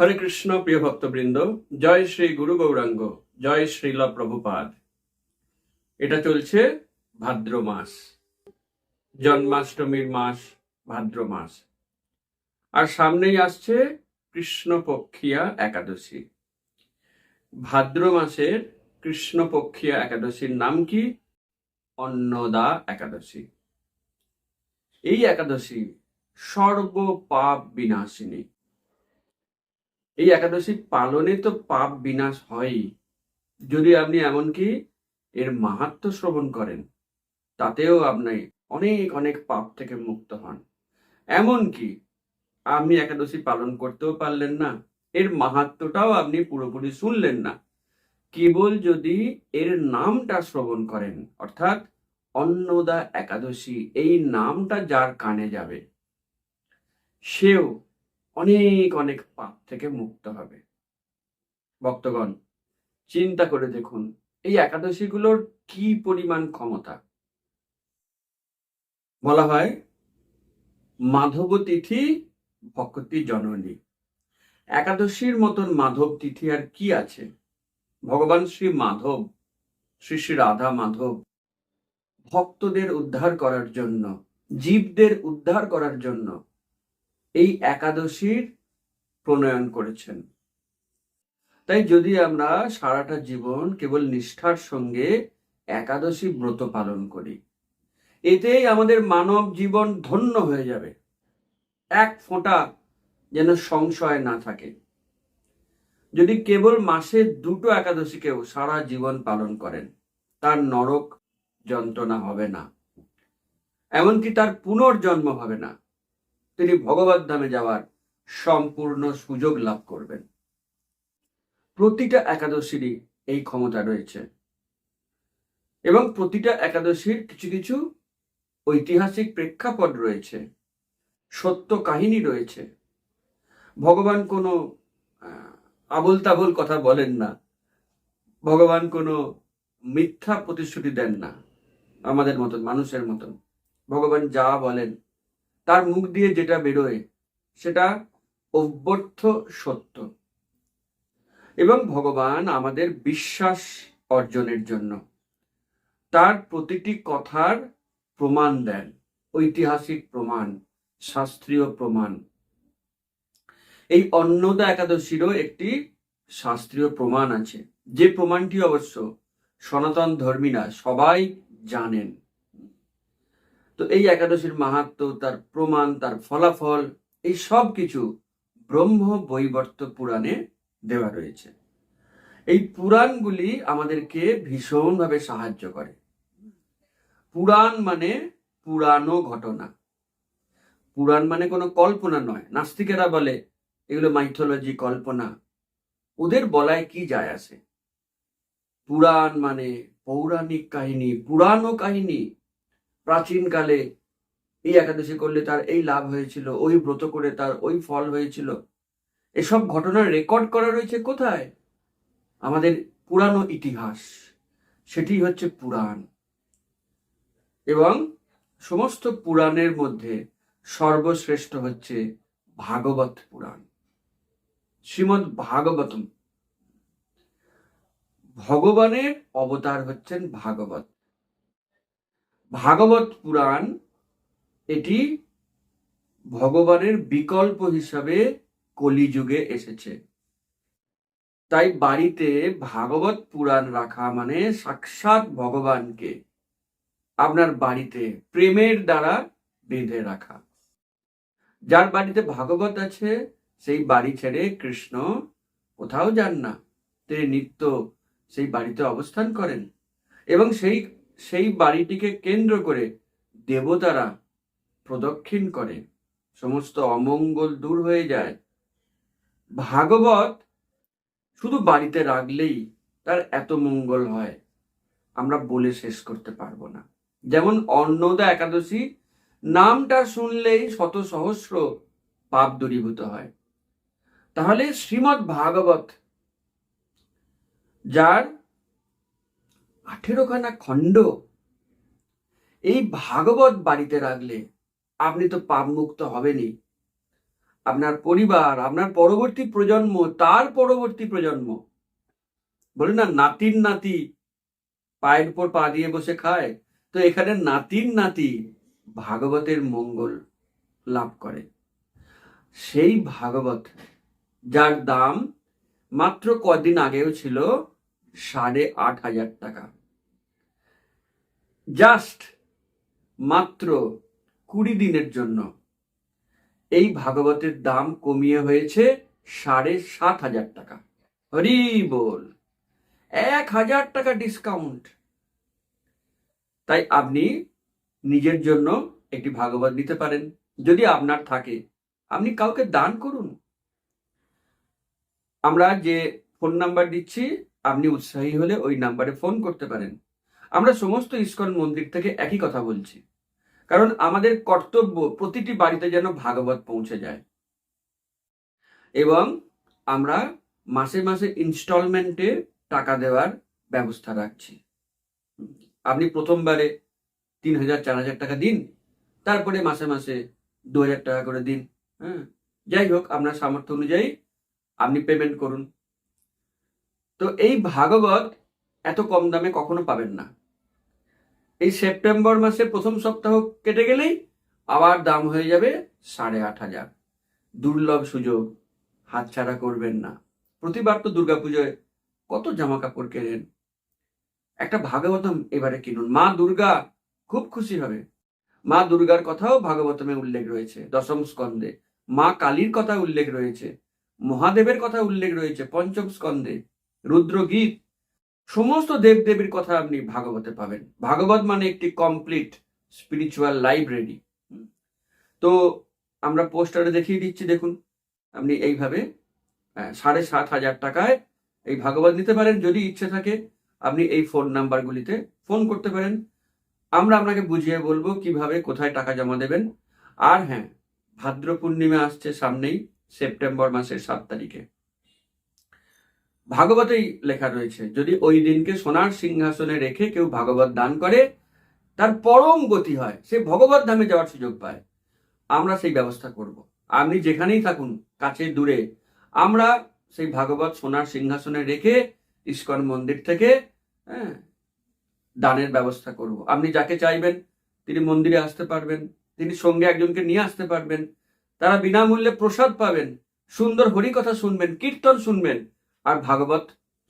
হরে কৃষ্ণ, প্রিয় ভক্তবৃন্দ, জয় শ্রী গুরু গৌরাঙ্গ, জয় শ্রীল প্রভুপাদ। এটা চলছে ভাদ্র মাস, জন্মাষ্টমীর মাস, ভাদ্র মাস। আর সামনেই আসছে কৃষ্ণপক্ষিয়া একাদশী। ভাদ্র মাসের কৃষ্ণপক্ষিয়া একাদশীর নাম কি? অন্নদা একাদশী। এই একাদশী সর্ব পাপ বিনাশিনী। এই একাদশী পালনে তো পাপ বিনাশ হয়ই। যদি আপনি এমনকি এর মাহাত্ম শ্রবণ করেন, তাতেও আপনি অনেক অনেক পাপ থেকে মুক্ত হন। এমনকি আপনি একাদশী পালন করতেও পারলেন না, এর মাহাত্মটাও আপনি পুরোপুরি শুনলেন না। কেবল যদি এর নামটা শ্রবণ করেন, অর্থাৎ অন্নদা একাদশী, এই নামটা যার কানে যাবে, সেও অনেক অনেক পাপ থেকে মুক্ত হবে। ভক্তগণ, চিন্তা করে দেখুন, এই একাদশীগুলোর কি পরিমাণ ক্ষমতা? বলা হয় মাধব তিথি ভক্তি জননী। একাদশীর মতন মাধব তিথি আর কি আছে? ভগবান শ্রী মাধব, শ্রী শ্রী রাধা মাধব ভক্তদের উদ্ধার করার জন্য, জীবদের উদ্ধার করার জন্য এই একাদশীর প্রণয়ন করেছেন। তাই যদি আমরা সারাটা জীবন কেবল নিষ্ঠার সঙ্গে একাদশী ব্রত পালন করি, এতেই আমাদের মানব জীবন ধন্য হয়ে যাবে। এক ফোঁটা যেন সংশয় না থাকে। যদি কেবল মাসে দুটো একাদশীকেও সারা জীবন পালন করেন, তার নরক যন্ত্রণা হবে না। এমনকি তার পুনর্জন্ম হবে না। তিনি ভগবত ধামে যাওয়ার সম্পূর্ণ সুযোগ লাভ করবেন। প্রতিটা একাদশীরই এই ক্ষমতা রয়েছে। এবং প্রতিটা একাদশীর কিছু কিছু ঐতিহাসিক প্রেক্ষাপট রয়েছে, সত্য কাহিনী রয়েছে। ভগবান কোনো আবল তাবল কথা বলেন না। ভগবান কোনো মিথ্যা প্রতিশ্রুতি দেন না। আমাদের মতন, মানুষের মতন। ভগবান যা বলেন তার মুখ দিয়ে যেটা বেরোয়, সেটা অভ্যর্থ সত্য। এবং ভগবান আমাদের বিশ্বাস অর্জনের জন্য তার প্রতিটি কথার প্রমাণ দেন, ঐতিহাসিক প্রমাণ, শাস্ত্রীয় প্রমাণ। এই অন্নদা একাদশীরও একটি শাস্ত্রীয় প্রমাণ আছে। যে প্রমাণটি অবশ্য সনাতন ধর্মীরা সবাই জানেন। তো এই একাদশীর মাহাত্ম, তার প্রমাণ, তার ফলাফল, এই সব কিছু ব্রহ্ম বৈবর্ত পুরাণে দেওয়া রয়েছে। এই পুরাণগুলি আমাদেরকে ভীষণভাবে সাহায্য করে। পুরাণ মানে পুরানো ঘটনা। পুরাণ মানে কোনো কল্পনা নয়। নাস্তিকেরা বলে, এগুলো মাইথোলজি কল্পনা। ওদের বলায় কি যায় আসে? পুরাণ মানে পৌরাণিক কাহিনী, পুরানো কাহিনী। প্রাচীনকালে এই একাদশী করলে তার এই লাভ হয়েছিল, ওই ব্রত করে তার ওই ফল হয়েছিল। এসব ঘটনার রেকর্ড করা রয়েছে কোথায়? আমাদের পুরানো ইতিহাস, সেটি হচ্ছে পুরাণ। এবং সমস্ত পুরাণের মধ্যে সর্বশ্রেষ্ঠ হচ্ছে ভাগবত পুরাণ। শ্রীমৎ ভাগবতম। ভগবানের অবতার হচ্ছেন ভাগবত। ভাগবত পুরাণ এটি ভগবানের বিকল্প হিসাবে কলিযুগে এসেছে। তাই বাড়িতে ভাগবত পুরাণ রাখা মানে সাক্ষাৎ ভগবানকে আপনার বাড়িতে প্রেমের দ্বারা বেঁধে রাখা। যার বাড়িতে ভাগবত আছে, সেই বাড়ি ছেড়ে কৃষ্ণ কোথাও যান না। তিনি নিত্য সেই বাড়িতে অবস্থান করেন এবং সেই সেই বাড়িটিকে কেন্দ্র করে দেবতারা প্রদক্ষিণ করে। সমস্ত অমঙ্গল দূর হয়ে যায়। ভাগবত শুধু বাড়িতে রাখলেই তার এত মঙ্গল হয়, আমরা বলে শেষ করতে পারব না। যেমন অন্নদা একাদশী, নামটা শুনলেই শত সহস্র পাপ দূরীভূত হয়। তাহলে শ্রীমৎ ভাগবত, যার আঠেরোখানা খণ্ড। এই ভাগবত বাড়িতে রাখলে আপনি তো পাপ মুক্ত হবেনই। আপনার পরিবার, আপনার পরবর্তী প্রজন্ম, তার পরবর্তী প্রজন্ম। বলে না, নাতির নাতি পায়ের উপর পা দিয়ে বসে খায়, তো এখানে নাতির নাতি ভাগবতের মঙ্গল লাভ করে। সেই ভাগবত, যার দাম মাত্র কদিন আগেও ছিল সাড়ে আট হাজার টাকা। জাস্ট মাত্র কুড়ি দিনের জন্য। এই ভাগবতের দাম কমিয়ে হয়েছে সাড়ে সাত হাজার টাকা। হরি বল, এক হাজার টাকা ডিসকাউন্ট তাই আপনি নিজের জন্য একটি ভাগবত নিতে পারেন। যদি আপনার থাকে, আপনি কাউকে দান করুন। আমরা যে ফোন নাম্বার দিচ্ছি, আপনি উৎসাহী হলে ওই নাম্বারে ফোন করতে পারেন। আমরা সমস্ত ইস্কন মন্দির থেকে একই কথা বলছি। কারণ আমাদের কর্তব্য প্রতিটি বাড়িতে যেন ভাগবত পৌঁছে যায়। এবং আমরা মাসে মাসে ইনস্টলমেন্টে টাকা দেওয়ার ব্যবস্থা রাখছি। আপনি প্রথমবারে তিন হাজার, চার হাজার টাকা দিন, তারপরে মাসে মাসে দু হাজার টাকা করে দিন হ্যাঁ। যাই হোক, আপনার সামর্থ্য অনুযায়ী আপনি পেমেন্ট করুন। তো এই ভাগবত এত কম দামে কখনো পাবেন না। এই সেপ্টেম্বর মাসে প্রথম সপ্তাহ কেটে গেলেই আবার দাম হয়ে যাবে সাড়ে আট হাজার। দুর্লভ সুযোগ, হাতছাড়া করবেন না। প্রতিবার তো দুর্গাপুজোয় কত জামা কাপড় কেনেন। একটা ভাগবতম এবারে কিনুন। মা দুর্গা খুব খুশি হবে। মা দুর্গার কথাও ভাগবতমে উল্লেখ রয়েছে, দশম স্কন্ধে। মা কালীর কথা উল্লেখ রয়েছে, মহাদেবের কথা উল্লেখ রয়েছে, পঞ্চম স্কন্ধে। রুদ্রগীত সমস্ত দেবদেবীর কথা আপনি ভাগবতে পাবেন। ভাগবত মানে একটি কমপ্লিট স্পিরিচুয়াল লাইব্রেরি তো আমরা পোস্টারে দেখিয়ে দিচ্ছি দেখুন আপনি এইভাবে আহ, সাড়ে সাত হাজার টাকায় এই ভাগবত নিতে পারেন। যদি ইচ্ছে থাকে আপনি এই ফোন নাম্বারগুলিতে ফোন করতে পারেন। আমরা আপনাকে বুঝিয়ে বলব কীভাবে কোথায় টাকা জমা দেবেন। আর হ্যাঁ ভাদ্র পূর্ণিমা আসছে সামনেই সেপ্টেম্বর মাসের সাত তারিখে। ভাগবতেই লেখা রয়েছে, যদি ওই দিনকে সোনার সিংহাসনে রেখে কেউ ভাগবত দান করে, তার পরম গতি হয়, সে ভগবত ধামে যাওয়ার সুযোগ পায়। আমরা সেই ব্যবস্থা করব। আপনি যেখানেই থাকুন কাছে দূরে, আমরা সেই ভাগবত সোনার সিংহাসনে রেখে ইস্কন মন্দির থেকে হ্যাঁ দানের ব্যবস্থা করব। আপনি যাকে চাইবেন, তিনি মন্দিরে আসতে পারবেন, তিনি সঙ্গে একজনকে নিয়ে আসতে পারবেন, তারা বিনামূল্যে প্রসাদ পাবেন, সুন্দর হরিকথা শুনবেন, কীর্তন শুনবেন আর ভাগবত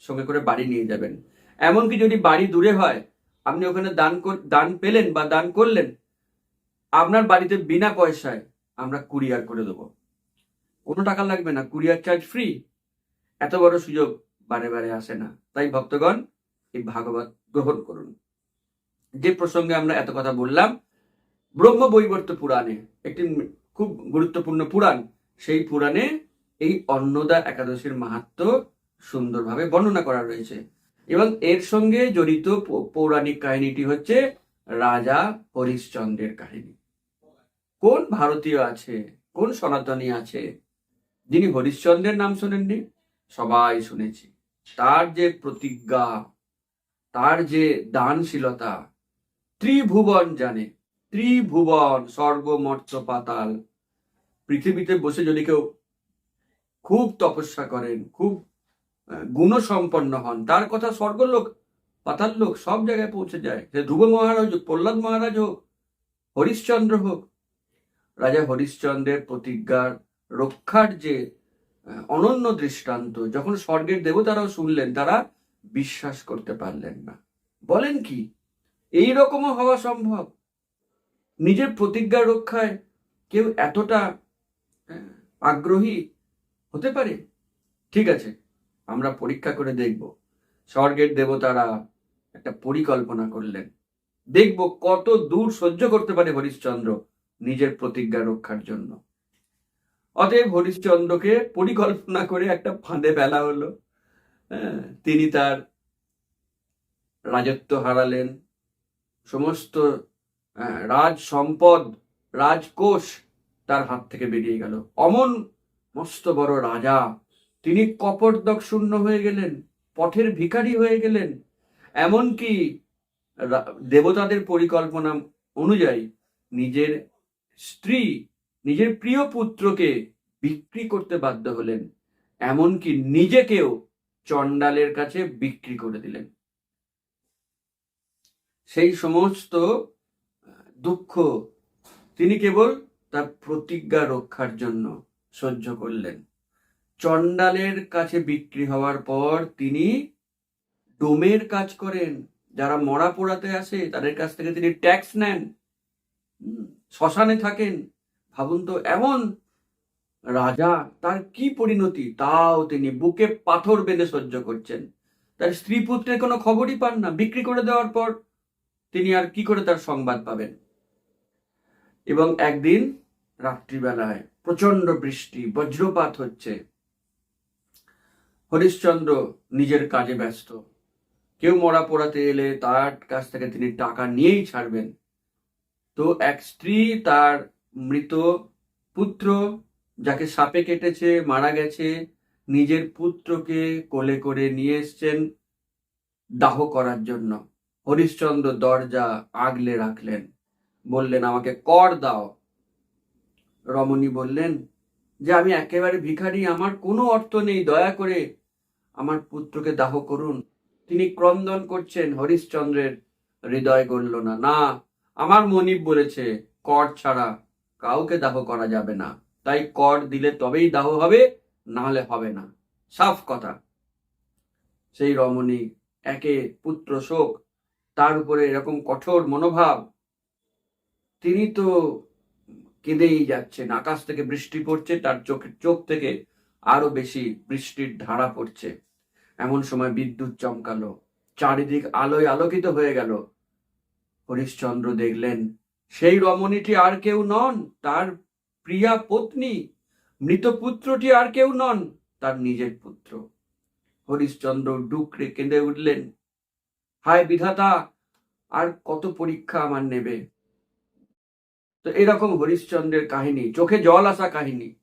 সঙ্গে করে বাড়ি নিয়ে যাবেন। এমনকি যদি বাড়ি দূরে হয়, আপনি ওখানে দান দান পেলেন বা দান করলেন, আপনার বাড়িতে বিনা পয়সায় আমরা কুরিয়ার করে দেবো। কোনো টাকা লাগবে না, কুরিয়ার চার্জ ফ্রি এত বড় সুযোগ বারে বারে আসে না। তাই ভক্তগণ, এই ভাগবত গ্রহণ করুন। যে প্রসঙ্গে আমরা এত কথা বললাম, ব্রহ্ম বৈবর্ত পুরাণে, একটি খুব গুরুত্বপূর্ণ পুরাণ, সেই পুরাণে এই অন্নদা একাদশীর মাহাত্ম সুন্দরভাবে বর্ণনা করা রয়েছে। এবং এর সঙ্গে জড়িত পৌরাণিক কাহিনীটি হচ্ছে রাজা হরিশ্চন্দ্রের কাহিনী। কোন ভারতীয় আছে, কোন সনাতনী আছে, যিনি হরিশ্চন্দ্রের নাম শোনেননি? সবাই শুনেছি। তার যে প্রতিজ্ঞা, তার যে দানশীলতা, ত্রিভুবন জানে। ত্রিভুবন স্বর্গ পাতাল পৃথিবীতে বসে যদি কেউ খুব তপস্যা করেন, খুব গুণসম্পন্ন হন। তার কথা স্বর্গলোক পাতাল লোক সব জায়গায় পৌঁছে যায়। সে ধ্রুব মহারাজ হোক, প্রহ্লাদ মহারাজ হোক, হরিশ্চন্দ্র হোক, রাজা হরিশ্চন্দ্রের প্রতিজ্ঞার রক্ষার যে অনন্য দৃষ্টান্ত, যখন স্বর্গের দেবতারাও শুনলেন, তারা বিশ্বাস করতে পারলেন না। বলেন কি, এই রকমও হওয়া সম্ভব? নিজের প্রতিজ্ঞা রক্ষায় কেউ এতটা আগ্রহী হতে পারে? ঠিক আছে। আমরা পরীক্ষা করে দেখব। স্বর্গের দেবতারা একটা পরিকল্পনা করলেন। দেখব কত দূর সহ্য করতে পারে হরিশ্চন্দ্র নিজের প্রতিজ্ঞা রক্ষার জন্য। অতএব হরিশ্চন্দ্রকে পরিকল্পনা করে একটা ফাঁদে বেলা হলো। হ্যাঁ, তিনি তার রাজত্ব হারালেন। সমস্ত আহ, রাজ সম্পদ রাজকোষ তার হাত থেকে বেরিয়ে গেল। অমন মস্ত বড় রাজা তিনি কপটদক শূন্য হয়ে গেলেন, পথের ভিখারি হয়ে গেলেন। এমনকি দেবতাদের পরিকল্পনা অনুযায়ী নিজের স্ত্রী, নিজের প্রিয় পুত্রকে বিক্রি করতে বাধ্য হলেন। এমনকি নিজেকেও চণ্ডালের কাছে বিক্রি করে দিলেন। সেই সমস্ত দুঃখ তিনি কেবল তার প্রতিজ্ঞা রক্ষার জন্য সহ্য করলেন। চণ্ডালের কাছে বিক্রি হওয়ার পর তিনি ডোমের কাজ করেন। যারা মরা পোড়াতে আসে, তাদের কাছ থেকে তিনি ট্যাক্স নেন। শ্মশানে থাকেন। ভাবুন তো, এমন রাজা, তার কি পরিণতি? তাও তিনি বুকে পাথর বেঁধে সহ্য করছেন। তার স্ত্রী পুত্রের কোনো খবরই পান না। বিক্রি করে দেওয়ার পর তিনি আর কি করে তার সংবাদ পাবেন? এবং একদিন রাত্রিবেলায় প্রচণ্ড বৃষ্টি, বজ্রপাত হচ্ছে। হরিশ্চন্দ্র নিজের কাজে ব্যস্ত। কেউ মরা পোড়াতে এলে তার কাছ থেকে তিনি টাকা নিয়েই ছাড়বেন। তো এক স্ত্রী তার মৃত পুত্র, যাকে সাপে কেটেছে, মারা গেছে, নিজের পুত্রকে কোলে করে নিয়ে এসছেন দাহ করার জন্য। হরিশ্চন্দ্র দরজা আগলে রাখলেন। বললেন, আমাকে কর দাও। রমণী বললেন, যে আমি একেবারে ভিখারি, আমার কোনো অর্থ নেই, দয়া করে আমার পুত্রকে দাহ করুন। তিনি ক্রন্দন করছেন, হরিশ্চন্দ্রের হৃদয় গড়ল না। না, আমার মনিব বলেছে, কর ছাড়া কাউকে দাহ করা যাবে না। তাই কর দিলে তবেই দাহ হবে না হলে হবে না। সাফ কথা। সেই রমণী একে পুত্র শোক, তার উপরে এরকম কঠোর মনোভাব, তিনি তো কেঁদেই যাচ্ছেন। আকাশ থেকে বৃষ্টি পড়ছে, তার চোখের চোখ থেকে আরও বেশি বৃষ্টির ধারা পড়ছে। এমন সময় বিদ্যুৎ চমকালো। চারিদিক আলোয় আলোকিত হয়ে গেল। হরিশ্চন্দ্র দেখলেন, সেই রমণীটি আর কেউ নন, তার প্রিয়া পত্নী। মৃত পুত্রটি আর কেউ নন, তার নিজের পুত্র। হরিশ্চন্দ্র ডুকরে কেঁদে উঠলেন, হায় বিধাতা, আর কত পরীক্ষা আমার নেবে? তো এরকম হরিশ্চন্দ্রের কাহিনী, চোখে জল আসা কাহিনী।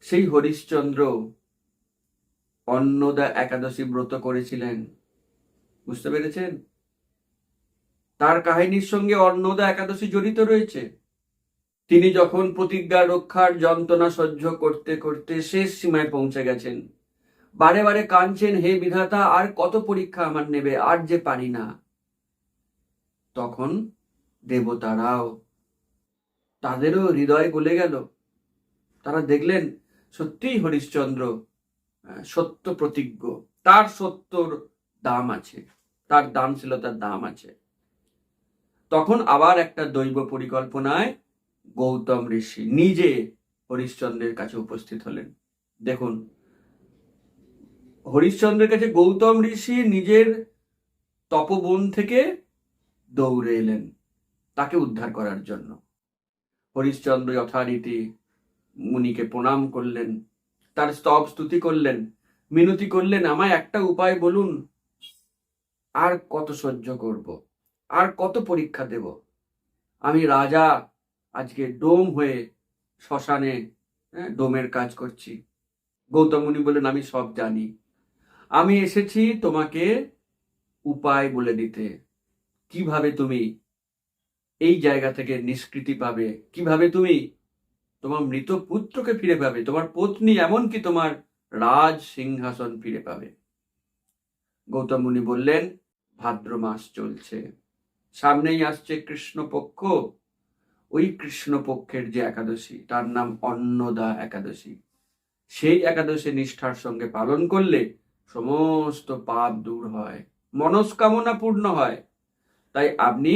সেই হরিশ্চন্দ্র অন্নদা একাদশী ব্রত করেছিলেন। বুঝতে পেরেছেন? তার কাহিনীর সঙ্গে অন্নদা একাদশী জড়িত রয়েছে। তিনি যখন প্রতিজ্ঞা, রক্ষার যন্ত্রণা সহ্য করতে করতে শেষ সীমায় পৌঁছে গেছেন, বারে বারে কাঁদছেন, হে বিধাতা, আর কত পরীক্ষা আমার নেবে? আর যে পারি না। তখন দেবতারাও তাদেরও হৃদয় গলে গেল। তারা দেখলেন, সত্যিই হরিশ্চন্দ্র সত্য প্রতিজ্ঞ। তার সত্যর দাম আছে। তার দানশীলতার দাম আছে। তখন আবার একটা দৈব পরিকল্পনায় গৌতম ঋষি নিজে হরিশ্চন্দ্রের কাছে উপস্থিত হলেন। দেখুন, হরিশ্চন্দ্রের কাছে গৌতম ঋষি নিজের তপবন থেকে দৌড়ে এলেন তাকে উদ্ধার করার জন্য। হরিশ্চন্দ্র যথারীতি মুনিকে প্রণাম করলেন। তার স্তব স্তুতি করলেন। মিনতি করলেন আমায় একটা উপায় বলুন। আর কত সহ্য করব? আর কত পরীক্ষা দেব? আমি রাজা আজকে ডোম হয়ে শ্মশানে হ্যাঁ, ডোমের কাজ করছি। গৌতম বললেন আমি সব জানি। আমি এসেছি তোমাকে উপায় বলে দিতে। কীভাবে তুমি এই জায়গা থেকে নিষ্কৃতি পাবে? কীভাবে তুমি তোমার মৃত পুত্রকে ফিরে পাবে, তোমার পত্নী এমনকি তোমার রাজ সিংহাসন ফিরে পাবে। গৌতম মুনি বললেন, ভাদ্র মাস চলছে, সামনেই আসছে কৃষ্ণপক্ষ। ওই কৃষ্ণপক্ষের যে একাদশী, তার নাম অন্নদা একাদশী। সেই একাদশী নিষ্ঠার সঙ্গে পালন করলে সমস্ত পাপ দূর হয়, মনস্কামনা পূর্ণ হয়। তাই আপনি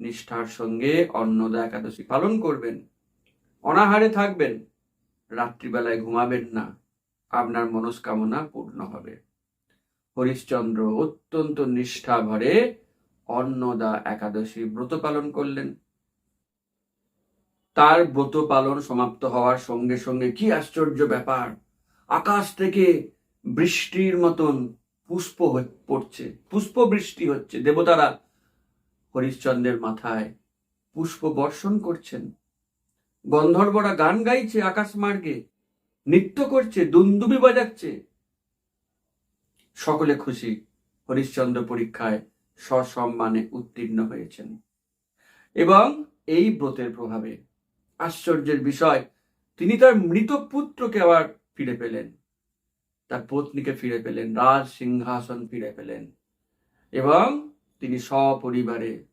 নিষ্ঠার সঙ্গে অন্নদা একাদশী পালন করবেন। অনাহারে থাকবেন, রাত্রিবেলায় ঘুমাবেন না, আপনার মনস্কামনা পূর্ণ হবে। হরিশ্চন্দ্র অত্যন্ত নিষ্ঠা ভরে অন্নদা একাদশী ব্রত পালন করলেন। তার ব্রত পালন সমাপ্ত হওয়ার সঙ্গে সঙ্গে কি আশ্চর্য ব্যাপার, আকাশ থেকে বৃষ্টির মতন পুষ্প পড়ছে, পুষ্প বৃষ্টি হচ্ছে। দেবতারা হরিশ্চন্দ্রের মাথায় পুষ্প বর্ষণ করছেন। গন্ধর্বরা গান গাইছে আকাশ মার্গে, নৃত্য করছে দুন্দুবি বাজাচ্ছে। সকলে খুশি হরিশ্চন্দ্র পরীক্ষায় সসম্মানে উত্তীর্ণ হয়েছেন। এবং এই ব্রতের প্রভাবে আশ্চর্যের বিষয়, তিনি তার মৃত পুত্রকে আবার ফিরে পেলেন। তার পত্নীকে ফিরে পেলেন, রাজ সিংহাসন ফিরে পেলেন। এবং তিনি সপরিবারে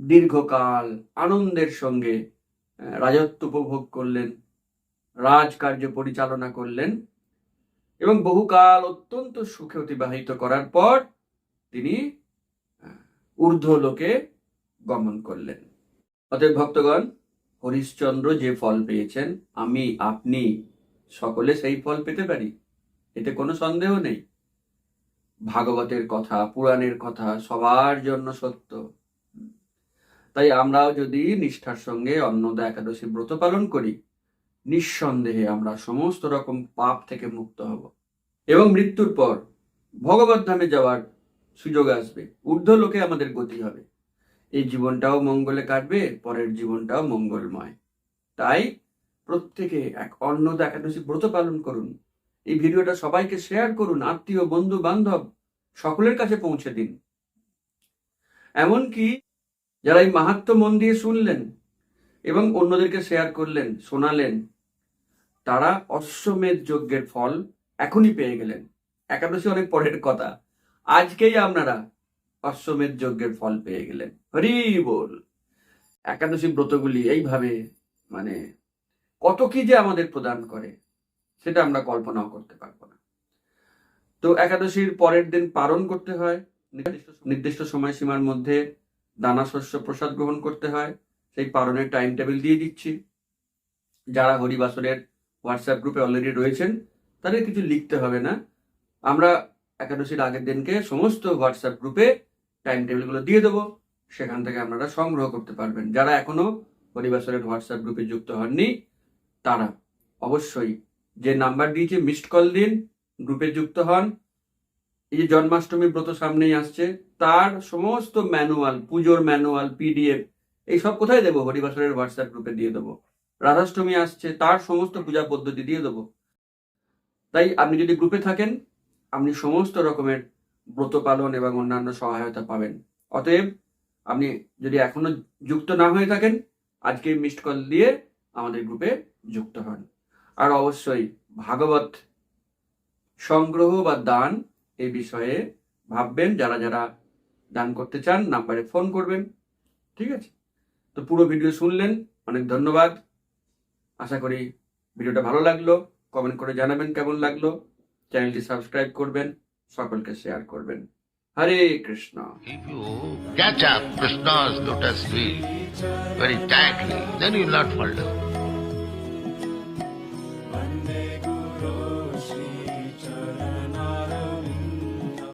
দীর্ঘকাল আনন্দের সঙ্গে রাজত্ব উপভোগ করলেন, রাজকার্য পরিচালনা করলেন এবং বহুকাল অত্যন্ত সুখে অতিবাহিত করার পর তিনি ঊর্ধ্ব লোকে গমন করলেন। অতএব ভক্তগণ, হরিশ্চন্দ্র যে ফল পেয়েছেন, আমি, আপনি সকলে সেই ফল পেতে পারি, এতে কোনো সন্দেহ নেই। ভাগবতের কথা, পুরাণের কথা, সবার জন্য সত্য। তাই আমরাও যদি নিষ্ঠার সঙ্গে অন্নদা একাদশী ব্রত পালন করি, নিঃসন্দেহে আমরা সমস্ত রকম পাপ থেকে মুক্ত হব। এবং মৃত্যুর পর ভগবত ধামে যাওয়ার সুযোগ আসবে। ঊর্ধ্ব লোকে আমাদের গতি হবে। এই জীবনটাও মঙ্গলে কাটবে, পরের জীবনটাও মঙ্গলময়। তাই প্রত্যেকে এক অন্নদা একাদশী ব্রত পালন করুন। এই ভিডিওটা সবাইকে শেয়ার করুন, আত্মীয় বন্ধু বান্ধব সকলের কাছে পৌঁছে দিন। এমনকি যারা এই মাহাত্ম মন দিয়ে শুনলেন এবং অন্যদেরকে শেয়ার করলেন, শোনালেন, তারা অশ্বমেধ যজ্ঞের ফল এখনই পেয়ে গেলেন। একাদশী অনেক পরের কথা। আজকেই আপনারা অশ্বমেধ যজ্ঞের ফল পেয়ে গেলেন। হরি বল। একাদশী ব্রতগুলি এইভাবে মানে কত কি যে আমাদের প্রদান করে, সেটা আমরা কল্পনাও করতে পারব না। তো একাদশীর পরের দিন পালন করতে হয়। নির্দিষ্ট সময়সীমার মধ্যে দানা শস্য প্রসাদ গ্রহণ করতে হয়, সেই পালনের টাইম টেবিল দিয়ে দিচ্ছি। যারা হরিবাসরের হোয়াটসঅ্যাপ গ্রুপে অলরেডি রয়েছেন, তাদের কিছু লিখতে হবে না। আমরা একাদশীর আগের দিনকে সমস্ত হোয়াটসঅ্যাপ গ্রুপে টাইম টেবিলগুলো দিয়ে দেবো। সেখান থেকে আপনারা সংগ্রহ করতে পারবেন। যারা এখনও হরিবাসরের হোয়াটসঅ্যাপ গ্রুপে যুক্ত হননি, তারা অবশ্যই যে নাম্বার দিয়েছে মিসড কল দিন গ্রুপে যুক্ত হন এই যে জন্মাষ্টমী ব্রত সামনেই আসছে, তার সমস্ত ম্যানুয়াল, পুজোর ম্যানুয়াল, পিডিএফ, এই সব কোথায় দেবো? হরিবাসরের হোয়াটসঅ্যাপ গ্রুপে দিয়ে দেবো। রাধাষ্টমী আসছে, তার সমস্ত পূজা পদ্ধতি দিয়ে দেবো। তাই আপনি যদি গ্রুপে থাকেন, আপনি সমস্ত রকমের ব্রত পালন এবং অন্যান্য সহায়তা পাবেন। অতএব, আপনি যদি এখনও যুক্ত না হয়ে থাকেন, আজকে মিসড কল দিয়ে আমাদের গ্রুপে যুক্ত হন। আর অবশ্যই ভাগবত সংগ্রহ বা দান এই বিষয়ে ভাববেন, যারা যারা দান করতে চান, নাম্বারে ফোন করবেন। ঠিক আছে? তো পুরো ভিডিও শুনলেন, অনেক ধন্যবাদ। আশা করি ভিডিওটা ভালো লাগল। কমেন্ট করে জানাবেন কেমন লাগল। চ্যানেলটি সাবস্ক্রাইব করবেন, সকলকে শেয়ার করবেন। হরে কৃষ্ণ। Catch.